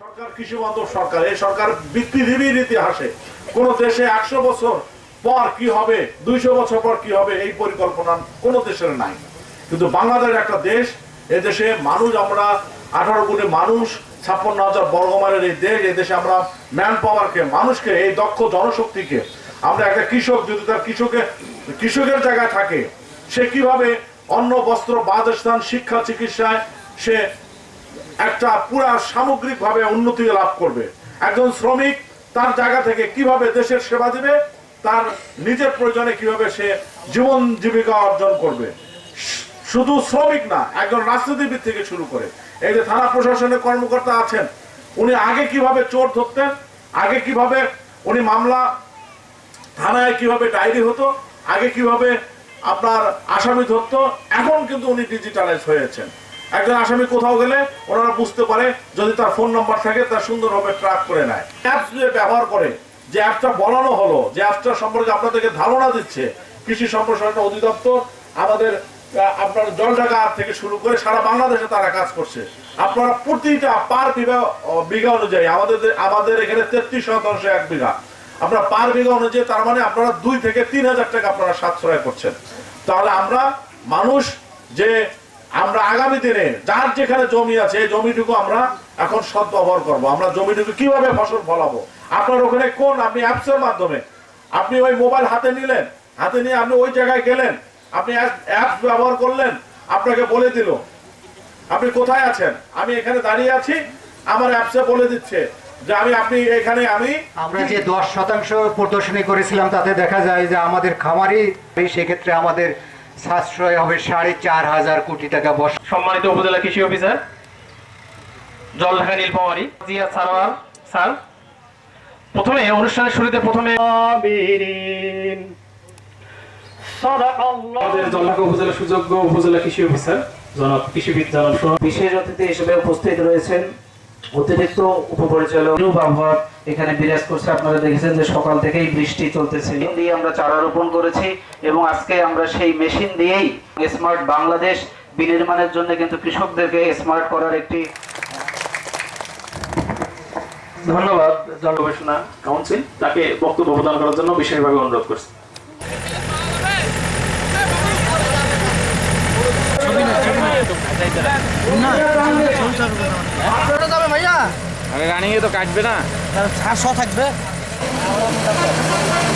সরকার, কৃষি বান্ধব সরকার, এই সরকার পৃথিবীর ইতিহাসে কোন দেশে একশো বছর পর কি হবে, দুইশো বছর পর কি হবে, এই পরিকল্পনা কোন দেশের নাই। কিন্তু বাংলাদেশ একটা দেশ দেশে মানুষ আমরা আঠারো কোটি মানুষ, ছাপ্পান্ন হাজার বর্গমানের এই দেশ দেশে আমরা ম্যান পাওয়ারকে মানুষকে, এই দক্ষ জনশক্তিকে আমরা একটা কৃষক, যদি তার কৃষকের কৃষকের জায়গায় থাকে, সে কীভাবে অন্ন, বস্ত্র, বাসস্থান, শিক্ষা, চিকিৎসায় সে একটা পুরা সামগ্রিকভাবে উন্নতি লাভ করবে। একজন শ্রমিক তার জায়গা থেকে কীভাবে দেশের সেবা দিবে, তার নিজের প্রয়োজনে কীভাবে সে জীবন জীবিকা অর্জন করবে। শুধু শ্রমিক না, একজন রাজনীতিবিদ থেকে শুরু করে। এই যে থানা প্রশাসনের কর্মকর্তা আছেন, উনি আগে কীভাবে চোর ধরতেন, আগে কীভাবে উনি মামলা থানায় কীভাবে ডায়েরি হতো, আগে কীভাবে আপনার আসামি ধরতো, এখন কিন্তু উনি ডিজিটালাইজ হয়েছেন। একজন আসামি কোথাও গেলে ওনারা বুঝতে পারে যদি তার ফোন নাম্বার থাকে, তার সুন্দরভাবে ট্র্যাক করে নেয়। অ্যাপস যে ব্যবহার করে যে অ্যাপটা বলানো হলো, যে অ্যাপটা সম্পর্কে আপনাদেরকে ধারণা দিচ্ছে, কৃষি সম্প্রসারণ অধিদপ্তর আমাদের আপনার জলঢাকা থেকে শুরু করে সারা বাংলাদেশে তারা কাজ করছে। আপনারা প্রতিটা পার বিঘা বিঘা অনুযায়ী, আমাদের আমাদের এখানে তেত্রিশ শতাংশ এক বিঘা। আপনারা পার বিঘা অনুযায়ী, তার মানে আপনারা দুই থেকে তিন হাজার টাকা আপনারা সাশ্রয় করছেন। তাহলে আমরা মানুষ যে আমরা আগামী দিনে যার যেখানে জমি আছে, এই জমিটুকু আমরা এখন সৎ ব্যবহার করব। আমরা জমিটুকু কীভাবে ফসল ফলাবো? আপনার ওখানে কোন, আপনি অ্যাপসের মাধ্যমে? আপনি ওই মোবাইল হাতে নিলেন, হাতে নিয়ে আপনি ওই জায়গায় গেলেন, আপনি অ্যাপস ব্যবহার করলেন, আপনাকে বলে দিল, আপনি কোথায় আছেন? আমি এখানে দাঁড়িয়ে আছি, আমার অ্যাপসে বলে দিচ্ছে যে আমি, আপনি এখানে আমি আমরা যে দশ শতাংশ প্রদর্শনী করেছিলাম, তাতে দেখা যায় যে আমাদের খামারি সেক্ষেত্রে আমাদের সাশ্রয় হবে সাড়ে চার হাজার কোটি টাকা বর্ষ সম্মানিত উপজেলা কৃষি অফিসার জলঢাকা নীলফামারী। জিয়া সারোয়ার স্যার। প্রথমে অনুষ্ঠানের শুরুতে প্রথমে আমাদের জলঢাকা উপজেলা সুযোগ্য উপজেলা কৃষি অফিসার জনাব কৃষিবিদ জনাব বিশেষ অতিথি হিসেবে উপস্থিত রয়েছেন অতিরিক্ত উপপরিচালক রূপ আবহাওয়া এখানে বিরাজ করছে। আপনারা দেখেছেন যে সকাল থেকেই বৃষ্টি চলতেছে। দিয়ে আমরা চারা রোপণ করেছি এবং আজকে আমরা সেই মেশিন দিয়েই স্মার্ট বাংলাদেশ বিনির্মাণের জন্য কিন্তু কৃষকদেরকে স্মার্ট করার একটি ধন্যবাদ জল গবেষণা কাউন্সিল। তাকে বক্তব্য প্রদান করার জন্য বিশেষভাবে অনুরোধ করছি। আরে রানিং এ তো কাটবে না। চল্লিশ ছাব্বিশ